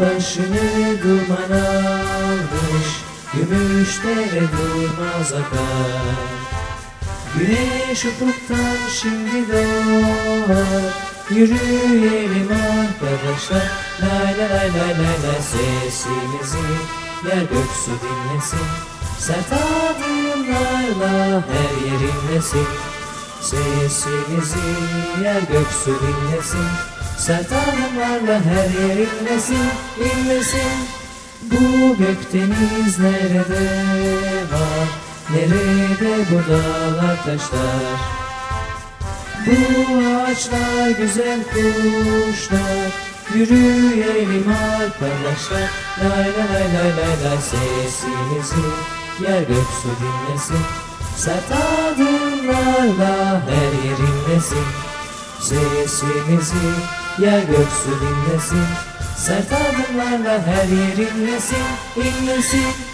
başını duman almış Gümüşlere durmaz akar. Güneş ufuktan şimdi doğar Yürüyelim arkadaşlar. Lay lay lay lay lay Sesimizi yer göksu dinlesin. Sert adımlarla her yer inlesin Sesimizi yer göksu dinlesin Sert adımlarla her yer inlesin, inlesin Bu gökdeniz nerede var? Nerede bu dağlar taşlar? Bu ağaçlar güzel kuşlar Yürüyelim arkadaşlar. Lay lay lay lay lay Sesimizi yer göksu dinlesin. Sert adımlarla her yer inlesin Sesimizi yer göksu dinlesin Sert adımlarla her yer inlesin, inlesin